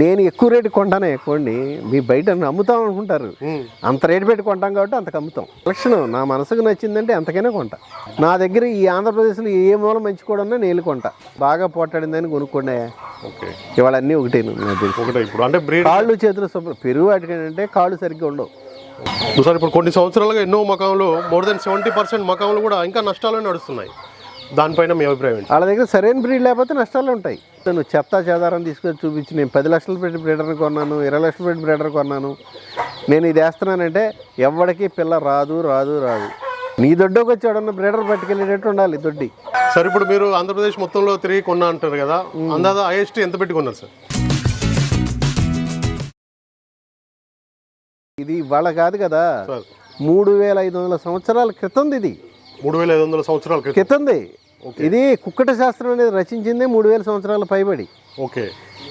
నేను ఎక్కువ రేటు కొంటానే కోడిని మీ బయట అమ్ముతాం అనుకుంటారు. అంత రేటు పెట్టి కొంటాం కాబట్టి అంతకు అమ్ముతాం. కలెక్షన్ నా మనసుకు నచ్చిందంటే అంతకైనా కొంటా. నా దగ్గర ఈ ఆంధ్రప్రదేశ్లో ఏ మూల మంచి కూడా ఉన్నా నేను కొంటా. బాగా పోటాడిందని కొనుక్కోండి ఓకే. ఇవాళ అన్నీ ఒకటే అంటే కాళ్ళు చేతులు శుభ్రం. పెరుగు వాటికంటే కాళ్ళు సరిగ్గా ఉండవు. సార్ ఇప్పుడు కొన్ని సంవత్సరాలుగా ఎన్నో మకాంలో మోర్ దెన్ సెవెంటీ పర్సెంట్ మకాంలు కూడా ఇంకా నష్టాలు నడుస్తున్నాయి. దానిపైన మీ అభిప్రాయం వాళ్ళ దగ్గర సరైన బ్రీడ్ లేకపోతే నష్టాలు ఉంటాయి. నువ్వు చెత్త చెదారం తీసుకొని చూపించి నేను పది లక్షలు పెట్టి బ్రీడర్ని కొన్నాను ఇరవై లక్షలు పెట్టి బ్రీడర్ కొన్నాను. నేను ఇది వేస్తున్నానంటే ఎవరికి పిల్ల రాదు రాదు రాదు. నీ దొడ్డోకి వచ్చి ఎవడన్నా బ్రీడర్ పట్టుకెళ్ళేటట్టు ఉండాలి దొడ్డి. సార్ ఇప్పుడు మీరు ఆంధ్రప్రదేశ్ మొత్తంలో తిరిగి కొన్నా అంటారు కదా అందాదా ఐఎస్టీ ఎంత పెట్టి కొన్నారు సార్? ఇది ఇవాళ కాదు కదా మూడు వేల ఐదు వందల సంవత్సరాల క్రితంది ఇది. మూడు వేల ఐదు వందల సంవత్సరాల క్రితం. క్రితంది. ఇది కుక్కట శాస్త్రం అనేది రచించిందే మూడు వేల సంవత్సరాల పైబడి. ఓకే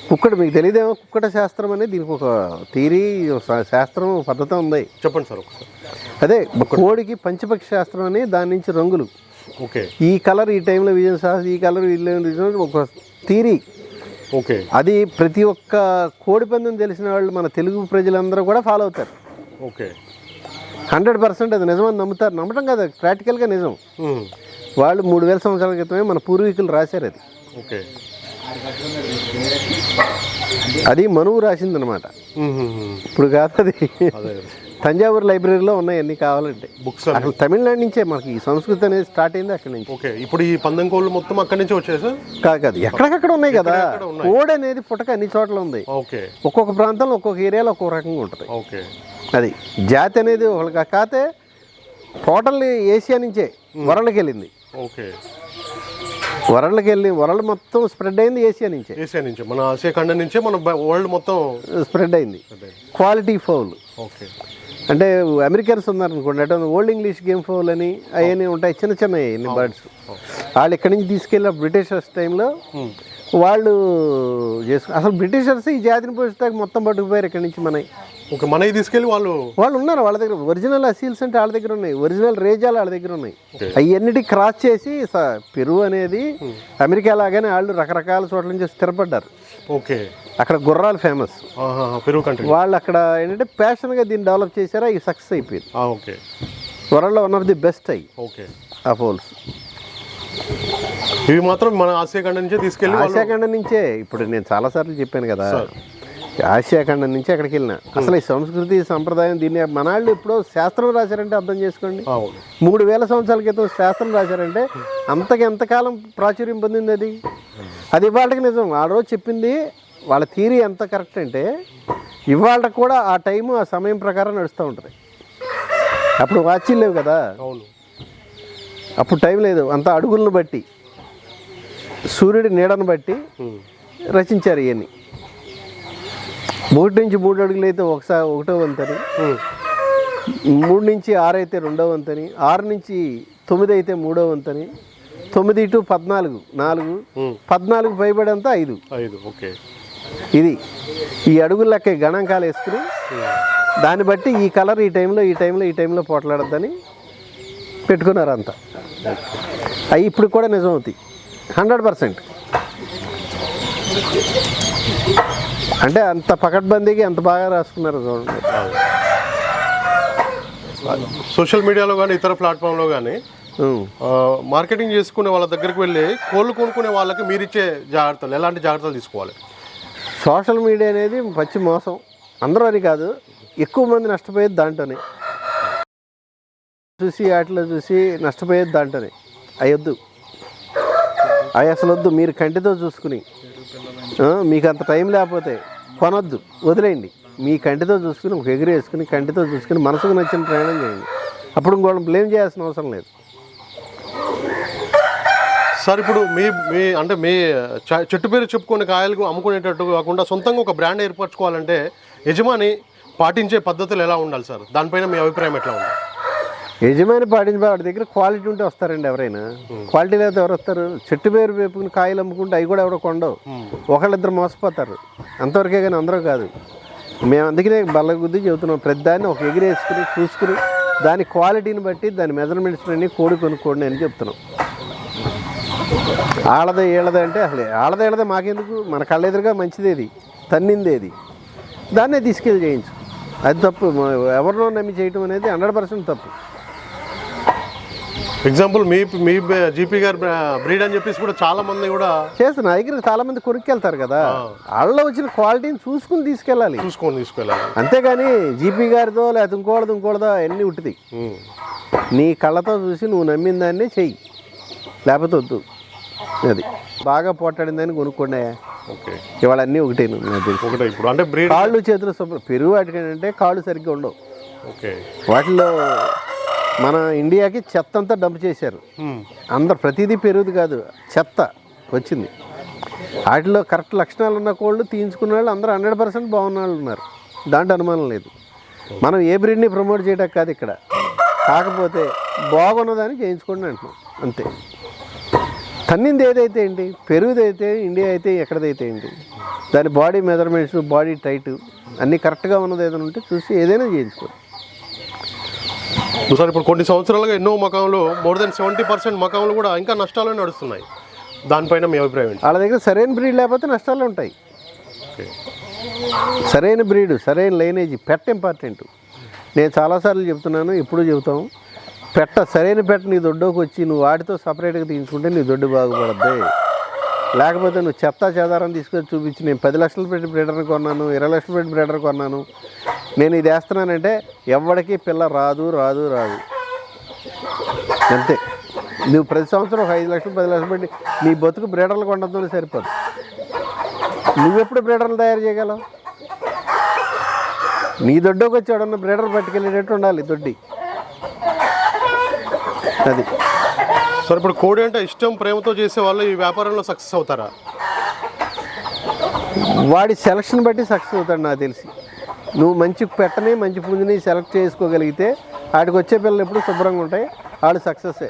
కుక్కట మీకు తెలియదేమో కుక్కట శాస్త్రం అనేది దీనికి ఒక థీరీ శాస్త్రం పద్ధతి ఉంది. చెప్పండి సార్ ఒకసారి. అదే కోడికి పంచపక్షి శాస్త్రం అని దాని నుంచి రంగులు. ఓకే ఈ కలర్ ఈ టైంలో విజయం శాస్త్రం ఈ కలర్ వీళ్ళు విజయం ఒక థీరీ. ఓకే అది ప్రతి ఒక్క కోడి పందెం తెలిసిన వాళ్ళు మన తెలుగు ప్రజలందరూ కూడా ఫాలో అవుతారు. ఓకే హండ్రెడ్ పర్సెంట్ అది నిజమని నమ్ముతారు. నమ్మటం కాదు ప్రాక్టికల్గా నిజం. ఉమ్. వాళ్ళు మూడు వేల సంవత్సరాల క్రితమే మన పూర్వీకులు రాశారు అది. ఓకే. అది మనువు రాసిందనమాట. ఇప్పుడు కాదు అది. తంజావూరు లైబ్రరీలో ఉన్నాయి అన్ని కావాలంటే. బుక్స్ అసలు తమిళనాడు నుంచే మనకి ఈ సంస్కృతి అనేది స్టార్ట్ అయింది అక్కడి నుంచి. ఓకే. ఇప్పుడు ఈ పందెం కోళ్ళు మొత్తం అక్కడి నుంచి వచ్చాయి సార్? కాదు కాదు. ఎక్కడికక్కడ ఉన్నాయి కదా. కోడ్ అనేది పుట్టక అన్ని చోట్ల ఉంది. ఓకే. ఒక్కొక్క ప్రాంతంలో ఒక్కొక్క ఏరియాలో ఒక్కొక్క రకంగా ఉంటుంది. ఓకే. అది జాతి అనేది వాళ్ళకి కాతే టోటల్ ఏషియా నుంచే వరల్డ్కి వెళ్ళింది. ఓకే. వరల్డ్కి వెళ్ళి వరల్డ్ మొత్తం స్ప్రెడ్ అయింది ఏషియా నుంచే. ఏషియా నుంచి. మన ఆసియా ఖండం నుంచే మన వరల్డ్ మొత్తం స్ప్రెడ్ అయింది. Quality fowl. ఓకే. అంటే అమెరికన్స్ ఉన్నారనుకోండి అంటే ఓల్డ్ ఇంగ్లీష్ గేమ్ ఫౌల్ అని అవన్నీ ఉంటాయి చిన్న చిన్న బర్డ్స్. వాళ్ళు ఇక్కడి నుంచి తీసుకెళ్ళి బ్రిటిషర్స్ టైంలో. వాళ్ళు చేసుకు అసలు బ్రిటిషర్స్ ఈ జాతిని పోషిస్తాక మొత్తం పట్టుకుపోయారు ఇక్కడి నుంచి మనకి ఓకే మనకి తీసుకెళ్ళి వాళ్ళు వాళ్ళు ఉన్నారు వాళ్ళ దగ్గర. ఒరిజినల్ అసీల్స్ అంటే వాళ్ళ దగ్గర ఉన్నాయి. ఒరిజినల్ రేజాలు వాళ్ళ దగ్గర ఉన్నాయి. అవన్నిటి క్రాస్ చేసి పెరుగు అనేది అమెరికా లాగానే వాళ్ళు రకరకాల చోట్ల నుంచి స్థిరపడ్డారు. ఓకే. అక్కడ గుర్రాలు ఫేమస్ పెరుగు కంట్రీ వాళ్ళు అక్కడ ఏంటంటే ప్యాషన్గా దీన్ని డెవలప్ చేశారు. అవి సక్సెస్ అయిపోయింది. ఓకే. వరల్డ్లో వన్ ఆఫ్ ది బెస్ట్ అయ్యి ఓకే. ఆ పోల్స్. ఇవి మాత్రం మన ఆసియా ఖండం నుంచే తీసుకెళ్ళి ఆసియా ఖండం నుంచే. ఇప్పుడు నేను చాలాసార్లు చెప్పాను కదా. ఆసియా ఖండం నుంచి అక్కడికి వెళ్ళిన. అసలు ఈ సంస్కృతి సంప్రదాయం దీన్ని మన వాళ్ళు ఎప్పుడో శాస్త్రం రాశారంటే అర్థం చేసుకోండి. మూడు వేల సంవత్సరాల క్రితం శాస్త్రం రాశారంటే అంతకి ఎంతకాలం ప్రాచుర్యం పొందింది అది? అది ఇవాళకి నిజం. ఆ రోజు చెప్పింది వాళ్ళ థీరీ ఎంత కరెక్ట్ అంటే ఇవాళ కూడా ఆ టైము ఆ సమయం ప్రకారం నడుస్తూ ఉంటుంది. అప్పుడు వాచీలు లేవు కదా? అవును. అప్పుడు టైం లేదు. అంత అడుగులను బట్టి సూర్యుడి నీడను బట్టి. రచించారు ఇవన్నీ ఒకటి నుంచి మూడు అడుగులు అయితే ఒకసారి ఒకటో వంతని. మూడు నుంచి ఆరు అయితే రెండో వంతని. ఆరు నుంచి తొమ్మిది అయితే మూడో వంతని. తొమ్మిది టు పద్నాలుగు నాలుగు. పద్నాలుగు పైబడంతా ఐదు. ఐదు ఓకే. ఇది. ఈ అడుగుల లెక్క గణాంకాలు వేసుకుని దాన్ని బట్టి ఈ కలర్ ఈ టైంలో ఈ టైంలో ఈ టైంలో పోట్లాడద్దని పెట్టుకున్నారు అంతా అవి ఇప్పుడు కూడా నిజం అవుతాయి హండ్రెడ్ పర్సెంట్. అంటే అంత పకడ్బందీకి ఎంత బాగా రాసుకున్నారు చూడండి. సోషల్ మీడియాలో కానీ ఇతర ప్లాట్ఫామ్లో కానీ. మార్కెటింగ్ చేసుకునే వాళ్ళ దగ్గరికి వెళ్ళి కోళ్ళు కొనుక్కునే వాళ్ళకి మీరు ఇచ్చే జాగ్రత్తలు ఎలాంటి జాగ్రత్తలు తీసుకోవాలి? సోషల్ మీడియా అనేది పచ్చి మోసం. అందరూ అని కాదు. ఎక్కువ మంది నష్టపోయేది దాంట్లోనే. చూసి వాటిలో చూసి నష్టపోయేది దాంట్లోనే. అయ్యొద్దు. అవి అసలు వద్దు మీరు కంటితో చూసుకుని. మీకు అంత టైం లేకపోతే కొనొద్దు వదిలేయండి. మీ కంటితో చూసుకుని ఒక ఎగురు వేసుకుని కంటితో చూసుకుని మనసుకు నచ్చిన ప్రయాణం చేయండి. అప్పుడు ఇంకోళ్ళని బ్లేమ్ చేయాల్సిన అవసరం లేదు. సార్ ఇప్పుడు మీ మీ అంటే మీ చ- చెట్టు పేరు చెప్పుకొని కాయలు అమ్ముకునేటట్టు కాకుండా సొంతంగా ఒక బ్రాండ్ ఏర్పరచుకోవాలంటే యజమాని పాటించే పద్ధతులు ఎలా ఉండాలి సార్? దానిపైన మీ అభిప్రాయం ఎట్లా ఉంది? యజమాని పాటించే వాడి దగ్గర క్వాలిటీ ఉంటే వస్తారండి ఎవరైనా. క్వాలిటీ లేకపోతే ఎవరు వస్తారు? చెట్టు పేరు వేపుకుని కాయలు అమ్ముకుంటే అవి కూడా ఎవరో కొండవు ఒకళ్ళిద్దరు మోసపోతారు. అంతవరకే కానీ అందరూ కాదు. మేము అందుకనే బల్ల గుద్ది చెబుతున్నాం ప్రతిదాన్ని ఒక ఎగిరేసుకుని చూసుకుని దాని క్వాలిటీని బట్టి దాని మెజర్మెంట్స్ అన్ని కోడి కొనుక్కోండి అని చెప్తున్నాం. ఆడదే ఏళ్ళదే అంటే అసలు ఆడదే ఏళ్ళదే మాకెందుకు? మన కళ్ళ ఎదురుగా మంచిది ఇది తన్నిందేది దాన్నే తీసుకెళ్ళి చేయించు. అది తప్పు. ఎవరినో నమ్మి చేయటం అనేది హండ్రెడ్ పర్సెంట్ తప్పు. ఎగ్జాంపుల్ మీ మీ జీపీ గారు బ్రీడ్ అని చెప్పేసి కూడా చాలా మంది కూడా చేస్తే నా దగ్గర చాలా మంది కొనుక్కెళ్తారు కదా. వాళ్ళలో వచ్చిన క్వాలిటీని చూసుకుని తీసుకెళ్ళాలి. చూసుకొని తీసుకెళ్ళాలి. అంతేగాని జీపీ గారిదో లేకపోతే ఇంకోటిదో ఇంకోటిదో అన్నీ ఉంటుంది. నీ కళ్ళతో చూసి నువ్వు నమ్మిన దాన్నే చెయ్యి. లేకపోతే వద్దు. అది. బాగా పోట్లాడిందని కొనుక్కోండి ఓకే. ఇవాళ అన్నీ ఒకటే ఒకటే ఇప్పుడు. అంటే బ్రీడ్ కాళ్ళు చేతులు శుభ్రం. పెరుగు వాటికంటే కాళ్ళు సరిగ్గా ఉండవు. ఓకే. వాటిలో మన ఇండియాకి చెత్త అంతా డంప్ చేశారు. అందరు ప్రతిదీ పెరుగుది కాదు చెత్త వచ్చింది. వాటిలో కరెక్ట్ లక్షణాలు ఉన్న కోళ్ళు తీయించుకున్న వాళ్ళు అందరూ హండ్రెడ్ పర్సెంట్ బాగున్న వాళ్ళు ఉన్నారు. దాంట్లో అనుమానం లేదు. మనం ఏ బ్రీడ్ని ప్రమోట్ చేయడానికి కాదు ఇక్కడ. కాకపోతే బాగున్నదాన్ని చేయించుకోండి అంటున్నాం. అంతే. తన్నింది ఏదైతే ఏంటి? పెరుగుదైతే ఇండియా అయితే ఎక్కడదైతే ఏంటి? దాని బాడీ మెజర్మెంట్స్ బాడీ టైట్ అన్నీ కరెక్ట్గా ఉన్నది ఏదైనా ఉంటే చూసి ఏదైనా చేయించుకోండి. సార్ ఇప్పుడు కొన్ని సంవత్సరాలుగా ఎన్నో మకాంలు మోర్ దెన్ సెవెంటీ పర్సెంట్ మకాంలు కూడా ఇంకా నష్టాలు నడుస్తున్నాయి. దానిపైన మీ అభిప్రాయం ఏంటి? వాళ్ళ దగ్గర సరైన బ్రీడ్ లేకపోతే నష్టాలు ఉంటాయి. సరైన బ్రీడ్ సరైన లైనేజ్ పెట్ట ఇంపార్టెంట్ నేను చాలాసార్లు చెప్తున్నాను ఇప్పుడు చెబుతాం. పెట్ట సరైన పెట్ట నీ దొడ్డోకి వచ్చి నువ్వు వాటితో సపరేట్గా తీసుకుంటే నీ దొడ్డు బాగుపడద్ది. లేకపోతే నువ్వు చెత్త చెదారం తీసుకొచ్చి చూపించి నేను పది లక్షలు పెట్టి బ్రీడర్ని కొన్నాను ఇరవై లక్షలు పెట్టి బ్రీడర్ కొన్నాను. నేను ఇది వేస్తున్నానంటే ఎవరికి పిల్ల రాదు రాదు రాదు. అంతే. నువ్వు ప్రతి సంవత్సరం ఒక ఐదు లక్షలు పది లక్షలు పెట్టి నీ బతుకు బ్రీడర్లు కొనడంతో సరిపోదు. నువ్వెప్పుడు బ్రీడర్లు తయారు చేయగలవు? నీ దొడ్డోకి వచ్చి ఎవడన్నా బ్రీడర్ పట్టుకెళ్ళేటట్టు ఉండాలి దొడ్డి. అది. సార్ ఇప్పుడు కోడి అంటే ఇష్టం ప్రేమతో చేసే వాళ్ళు ఈ వ్యాపారంలో సక్సెస్ అవుతారా? వాడి సెలక్షన్ బట్టి సక్సెస్ అవుతాడు నాకు తెలిసి. నువ్వు మంచి పెట్టని మంచి పుంజిని సెలెక్ట్ చేసుకోగలిగితే వాడికి వచ్చే పిల్లలు ఎప్పుడు శుభ్రంగా ఉంటాయి. వాళ్ళు సక్సెస్సే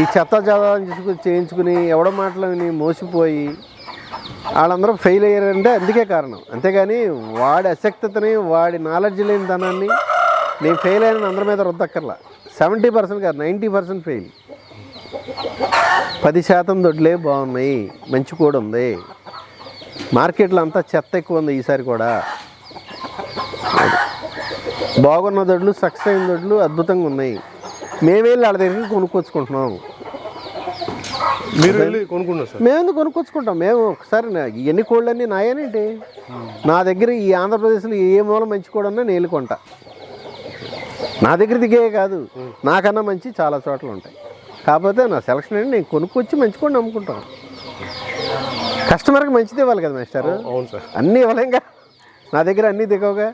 ఈ చెత్త చెదారం తీసుకుని చేయించుకుని ఎవడ మాటలు విని మోసిపోయి వాళ్ళందరూ ఫెయిల్ అయ్యారంటే అందుకే కారణం. అంతేగాని వాడి అశక్తతని వాడి నాలెడ్జ్ లేని ధనాన్ని నేను ఫెయిల్ అయిన అందరి మీద రుద్దక్కర్లా. సెవెంటీ పర్సెంట్ కాదు నైంటీ పర్సెంట్ ఫెయిల్ పది శాతం దొడ్లే బాగున్నాయి మంచి కూడా ఉంది. మార్కెట్లో అంతా చెత్త ఎక్కువ ఉంది ఈసారి కూడా. బాగున్న దొడ్లు సక్సెస్ అయిన దొడ్లు అద్భుతంగా ఉన్నాయి. మేము వెళ్ళి దగ్గరికి కొనుక్కొచ్చుకుంటున్నాం. మీరు సార్? మేము కొనుక్కొచ్చుకుంటాం? మేము ఒకసారి నా- ఇవన్నీ కోళ్ళన్నీ నాయనేంటి? నా దగ్గర ఈ ఆంధ్రప్రదేశ్లో ఏ మూల మంచి కోడి ఉన్నా నేను కొంటా. నా దగ్గర దిగే కాదు. నాకన్నా మంచి చాలా చోట్ల ఉంటాయి. కాకపోతే నా సెలక్షన్ ఏంటి? నేను కొనుక్కొచ్చి మంచి కోడిని అమ్ముకుంటాం కస్టమర్కి మంచిది ఇవ్వాలి కదా మాస్టర్ అవును సార్. అన్నీ ఇవ్వలేంగా నా దగ్గర అన్నీ దిగవుగా.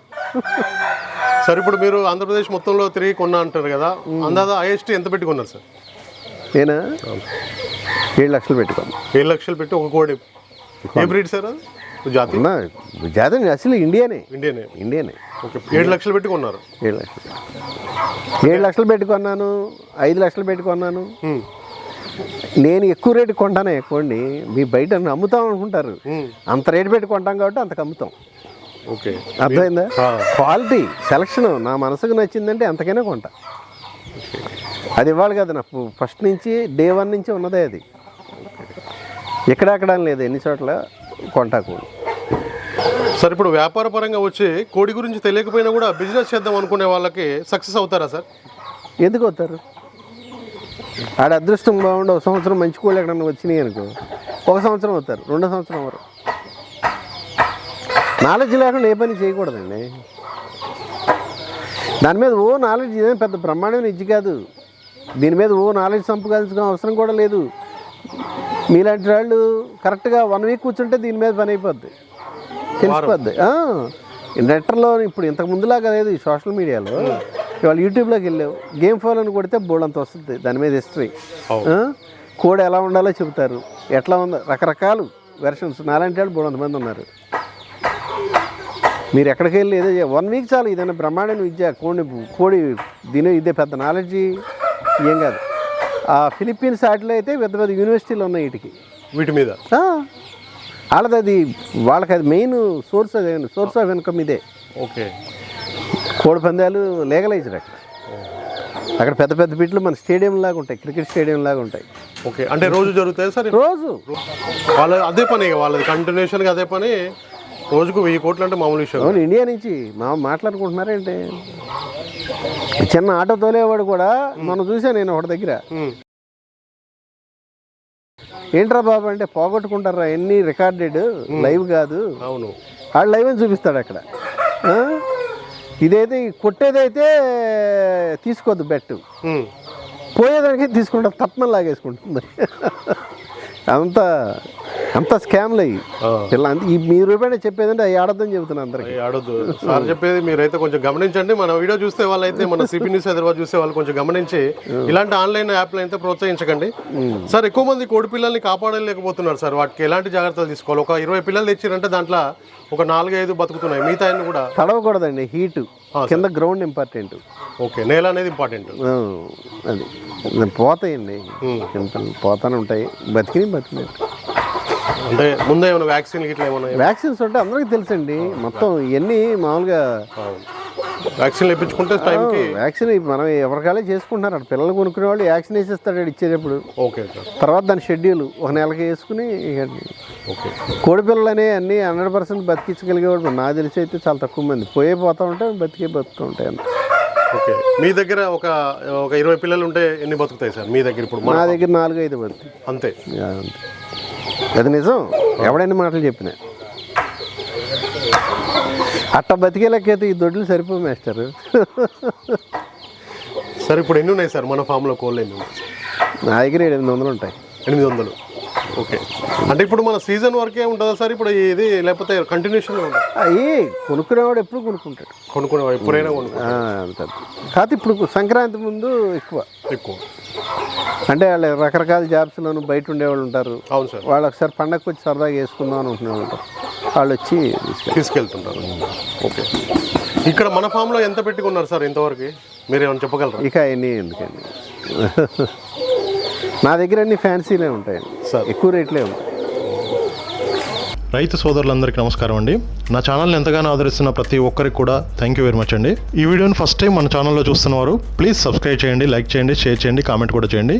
సార్ ఇప్పుడు మీరు ఆంధ్రప్రదేశ్ మొత్తంలో తిరిగి కొన్నా అంటారు కదా అందాదా ఐఎస్టీ ఎంత పెట్టి కొన్నారు సార్? నేనా? ఏడు లక్షలు పెట్టుకోను ఏడు లక్షలు పెట్టి ఒక కోడి. ఏ బ్రీడ్ సార్ జాతి? జాతర అసలు ఇండియానే. ఇండియనే. ఇండియానే. ఓకే ఏడు లక్షలు పెట్టి కొన్నారు. ఏడు లక్షలు. ఏడు లక్షలు పెట్టుకున్నాను ఐదు లక్షలు పెట్టుకున్నాను. నేను ఎక్కువ రేటు కొంటానే ఎక్కువండి మీ బయట అమ్ముతాం అనుకుంటారు. అంత రేటు పెట్టి కొంటాం కాబట్టి అంతకు అమ్ముతాం. ఓకే. అర్థమైందా. క్వాలిటీ సెలక్షన్ నా మనసుకు నచ్చిందంటే అంతకైనా కొంటా. అది ఇవ్వాలి కదా నాకు. ఫస్ట్ నుంచి డే వన్ నుంచి ఉన్నదే అది. ఎక్కడెక్కడ లేదు ఎన్ని చోట్ల కొంటా కూడా సార్ ఇప్పుడు వ్యాపార పరంగా వచ్చి కోడి గురించి తెలియకపోయినా కూడా బిజినెస్ చేద్దాం అనుకునే వాళ్ళకి సక్సెస్ అవుతారా సార్? ఎందుకు వస్తారు ఆడ అదృష్టం బాగుండి ఒక సంవత్సరం మంచి కోళ్ళు ఎక్కడన్నా వచ్చినాయి అనుకో ఒక సంవత్సరం అవుతారు రెండో సంవత్సరం అవరు నాలెడ్జ్ లేకుండా ఏ పని చేయకూడదండి. దాని మీద ఓ నాలెడ్జ్ ఇదేం పెద్ద బ్రహ్మాండమైన ఇచ్చి కాదు. దీని మీద ఓ నాలెడ్జ్ సంపాదించుకునే అవసరం కూడా లేదు. మీలాంటి వాళ్ళు కరెక్ట్గా వన్ వీక్ కూర్చుంటే దీని మీద పని అయిపోద్ది. తెలిసిపోద్ది. నెట్టర్లో ఇప్పుడు ఇంతకు ముందులాగా లేదు ఈ సోషల్ మీడియాలో ఇవాళ యూట్యూబ్లోకి వెళ్ళావు. గేమ్ ఫోన్ అని కొడితే బోల్డ్ వస్తుంది. దాని మీద హిస్టరీ. కోడ్ ఎలా ఉండాలో చెబుతారు. ఎట్లా ఉందో రకరకాలు వెర్షన్స్ నాలాంటి వాళ్ళు బోడంత మంది ఉన్నారు. మీరు ఎక్కడికి వెళ్ళి ఏదో వన్ వీక్ చాలు ఇదైనా బ్రహ్మాండమైన విద్య. కోడి కోడి దీని ఇదే పెద్ద నాలెడ్జి. ఏం కాదు. ఆ ఫిలిప్పీన్స్ వాటిలో అయితే పెద్ద పెద్ద యూనివర్సిటీలు ఉన్నాయి వీటికి. వీటి మీద? వాళ్ళది అది వాళ్ళకి అది మెయిన్ సోర్స్ అదే సోర్స్ ఆఫ్ ఇన్కమ్ ఇదే. ఓకే. కోడి పందాలు లీగలైజ్డ్ అక్కడ. అక్కడ పెద్ద పెద్ద పిట్లు మన స్టేడియం లాగా ఉంటాయి. క్రికెట్ స్టేడియం లాగా ఉంటాయి. ఓకే. అంటే రోజు జరుగుతాయి సార్? రోజు. వాళ్ళ అదే పని వాళ్ళది కంటిన్యూషన్గా అదే పని. రోజుకు వెయ్యి కోట్లు అంటే మామూలు విషయం. అవును ఇండియా నుంచి మా మాట్లాడుకుంటున్నారేంటి? చిన్న ఆటో తోలేవాడు కూడా మనం చూసాను నేను ఒకటి దగ్గర. ఏంట్రా బాబు అంటే పోగొట్టుకుంటారా? ఎన్ని రికార్డెడ్? లైవ్ కాదు. అవును. ఆడు లైవ్ అని చూపిస్తాడు అక్కడ? ఇదైతే కొట్టేదైతే తీసుకోవద్దు బెట్. పోయేదానికి తీసుకుంటారు తత్మం లాగేసుకుంటుంది. అంత అంత స్కామ్లు అయ్యి. ఇలా అంత ఈ మీ రూపాయలు చెప్పేదంటే అవి ఆడద్దని చెబుతున్నా అందరికి. ఆడొద్దు. సార్ చెప్పేది మీరైతే కొంచెం గమనించండి. మన వీడియో చూస్తే వాళ్ళైతే మన సిపి న్యూస్ హైదరాబాద్ చూస్తే వాళ్ళు కొంచెం గమనించి ఇలాంటి ఆన్లైన్ యాప్లు అయితే ప్రోత్సహించకండి. సార్ ఎక్కువ మంది కోడి పిల్లల్ని కాపాడలేకపోతున్నారు సార్. వాటికి ఎలాంటి జాగ్రత్తలు తీసుకోవాలి? ఒక ఇరవై పిల్లలు తెచ్చిరంటే దాంట్లో ఒక నాలుగు ఐదు బతుకుతున్నాయి. మిగతా కూడా తడవకూడదండి హీట్. కింద గ్రౌండ్ ఇంపార్టెంట్ ఓకే నేల అనేది ఇంపార్టెంట్ అది. పోతాయండి. కింద పోతానే ఉంటాయి. బతికినాయి బతికినట్టు అంటే ముందే ఏమైనా వ్యాక్సిన్ ఇట్లా ఏమైనా వ్యాక్సిన్స్ ఉంటే అందరికీ తెలుసండి. మొత్తం ఇవన్నీ మామూలుగా వ్యాక్సిన్లు ఇప్పించుకుంటే టైంకి వ్యాక్సిన్ మనం ఎవరికాలే చేసుకుంటున్నారు. అక్కడ పిల్లలు కొనుక్కునే వాళ్ళు వ్యాక్సిన్ వేసేస్తాడు ఇచ్చేటప్పుడు. ఓకే తర్వాత దాని షెడ్యూల్ ఒక నెలకి వేసుకుని ఓకే కోడి పిల్లలు అనే అన్ని హండ్రెడ్ పర్సెంట్ బతికించగలిగేవాడు నాకు తెలిసి అయితే చాలా తక్కువ మంది. పోయే పోతూ ఉంటాయి బతికే బతుకుతూ ఉంటాయి ఓకే మీ దగ్గర ఒక ఒక ఇరవై పిల్లలు ఉంటే ఎన్ని బతుకుతాయి సార్? మీ దగ్గర ఇప్పుడు నా దగ్గర నాలుగు ఐదు బతుకు అంతే. అంతే. అది నిజం. ఎవడైనా మాటలు చెప్పిన. అట్ట బతికే లెక్కైతే ఈ దొడ్లు సరిపో మేస్టర్. సార్ ఇప్పుడు ఎన్ని ఉన్నాయి సార్? మన ఫామ్లో కోళ్ళు ఎన్ని నా దగ్గర ఎనిమిది వందలు ఉంటాయి. ఎనిమిది వందలు. ఓకే. అంటే ఇప్పుడు మన సీజన్ వరకే ఉంటుందా సార్? ఇప్పుడు ఇది లేకపోతే కంటిన్యూషన్ అవి కొనుక్కునేవాడు ఎప్పుడు కొనుక్కుంటాడు. కొనుక్కునే ఎప్పుడైనా కొనుక్కో ఆ, అంతే. కాకపోతే ఇప్పుడు సంక్రాంతి ముందు ఎక్కువ. ఎక్కువ. అంటే వాళ్ళు రకరకాల జాబ్స్లోను బయట ఉండేవాళ్ళు ఉంటారు. అవును సార్. వాళ్ళు ఒకసారి పండగకి వచ్చి సరదాగా వేసుకుందాం వాళ్ళు ఉంటారు వాళ్ళు వచ్చి తీసుకెళ్తుంటారు. ఓకే. ఇక్కడ మన ఫామ్లో ఎంత పెట్టుకున్నారు సార్ ఇంతవరకు? మీరు ఏమైనా చెప్పగలరా? ఇక అవన్నీ ఎందుకండి? నా దగ్గర అన్ని ఫ్యాన్సీలే ఉంటాయండి సార్. ఎక్కువ రేట్లే ఉంటాయి. రైతు సోదరులందరికీ నమస్కారం అండి. నా ఛానల్ని ఎంతగానో ఆదరిస్తున్న ప్రతి ఒక్కరికి కూడా థ్యాంక్ యూ వెరీ మచ్ అండి. ఈ వీడియోని ఫస్ట్ టైం మన ఛానల్లో చూస్తున్నవారు ప్లీజ్ సబ్స్క్రైబ్ చేయండి లైక్ చేయండి షేర్ చేయండి కామెంట్ కూడా చేయండి.